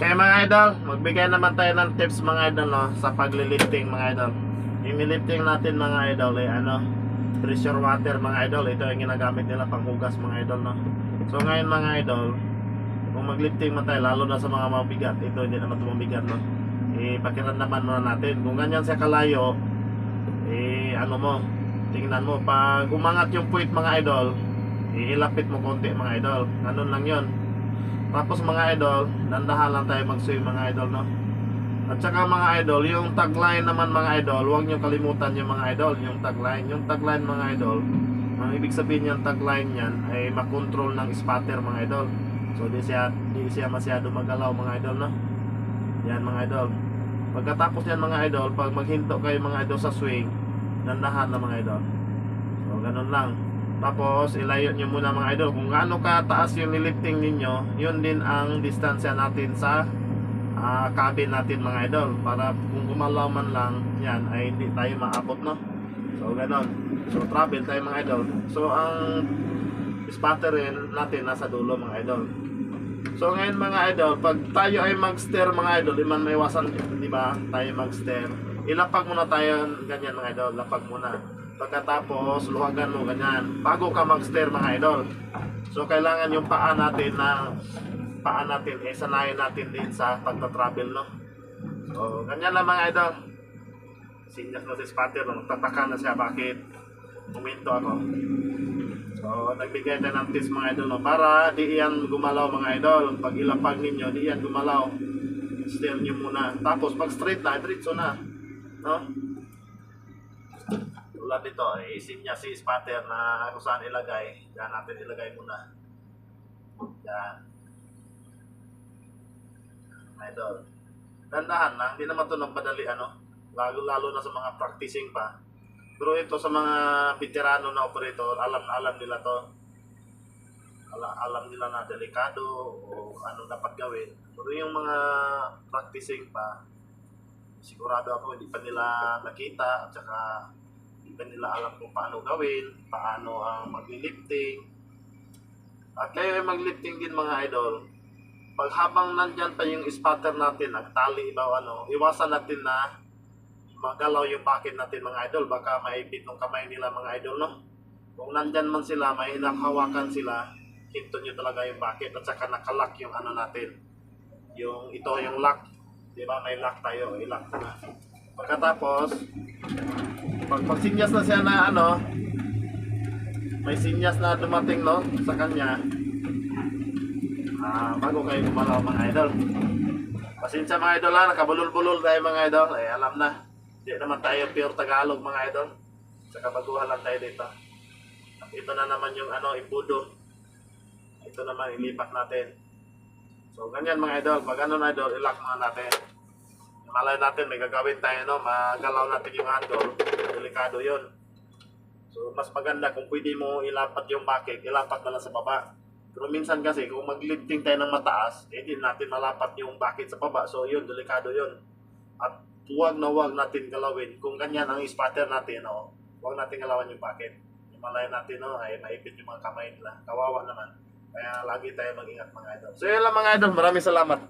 Kaya mga idol, magbigay naman tayo ng tips mga idol no, sa paglilifting mga idol. Yung nilifting natin mga idol ay ano, pressure water mga idol. Ito yung ginagamit nila panghugas mga idol no. So ngayon mga idol, kung maglifting man tayo, lalo na sa mga mabigat, ito hindi naman ito mabigat no. Ipakiramdaman muna natin. Kung ganyan siya kalayo, eh ano mo, tingnan mo, pag umangat yung puwit mga idol, ilapit mo konti mga idol. Ganun lang yon. Tapos mga idol, dandahan lang tayo mag-swim mga idol, no? At saka mga idol, yung tagline naman mga idol, huwag nyo kalimutan yung mga idol, yung tagline. Yung tagline mga idol, ang ibig sabihin yung tagline yan ay makontrol ng spatter mga idol. So di siya, di siya masyado magalaw mga idol, no? Yan mga idol. Pagkatapos yan mga idol, pag maghinto kayo mga idol sa swing, dandahan na mga idol. So ganun lang. Tapos ilayo nyo muna mga idol kung gaano kataas yung nilifting ninyo, yun din ang distansya natin sa ah, cabin natin mga idol para kung gumalaw man lang yan ay hindi tayo maabot no. So ganon. So travel tayo mga idol. So ang spotter natin nasa dulo mga idol. So ngayon mga idol, pag tayo ay mag-steer mga idol, iman may iwasan, di ba? Tayo mag-steer. Ilapag muna tayo ganyan mga idol, lapag muna. Pagkatapos, luwagan mo ganyan. Bago ka mag-steer mga idol. So kailangan yung paa natin na paa natin eh sanayin natin din sa pagta-travel no. So ganyan lang mga idol. Sinyas na si spotter, no? tataka na siya bakit uminto ako. So, nagbigay tayo ng tips mga idol, no? Para di yan gumalaw mga idol. Pag ilapag ninyo, di yan gumalaw. Steer nyo muna. Tapos, pag straight na, diretso na. No? Tulad dito, eh, isin niya si spatter na kung saan ilagay. Diyan natin ilagay muna. Yan. Mga idol. Dandahan lang, hindi naman ito nagpadali ano. Lalo, lalo na sa mga practicing pa. Pero ito sa mga veterano na operator, alam na alam nila to. Alam, alam nila na delikado o ano dapat gawin. Pero yung mga practicing pa, sigurado ako hindi pa nila nakita at saka pa nila alam kung paano gawin, paano ang maglilifting. At kayo ay maglifting din mga idol. Pag habang nandyan pa yung spotter natin, nagtali ba o ano, iwasan natin na magalaw yung bucket natin mga idol. Baka maipit ng kamay nila mga idol no? Kung nandyan man sila may hinakawakan sila hinto nyo talaga yung bucket at saka nakalock yung ano natin. Yung ito yung lock. Di ba? May lock tayo i-lock na. Pagkatapos pag pagsinyas na siya na ano may sinyas na dumating no sa kanya ah bago kayo gumalaw mga idol pasensya mga idol ha nakabulol-bulol tayo mga idol eh alam na hindi naman tayo pure Tagalog mga idol. Sa kabaguhan lang tayo dito. At ito na naman yung ano, imbudo. Ito naman ilipat natin. So ganyan mga idol. Pag ano na idol, muna natin. Malay natin, may gagawin tayo, no? Magalaw natin yung handle. Delikado yun. So mas maganda kung pwede mo ilapat yung bucket, ilapat na lang sa baba. Pero minsan kasi kung maglifting tayo ng mataas, eh di natin malapat yung bucket sa baba. So yun, delikado yun. At huwag na huwag natin galawin. Kung ganyan ang spotter natin, no, huwag natin galawan yung bucket. Yung malay natin, no, ay maipit yung mga kamay nila. Kawawa naman. Kaya lagi tayo mag-ingat mga idol. So yun lang mga idol. Maraming salamat.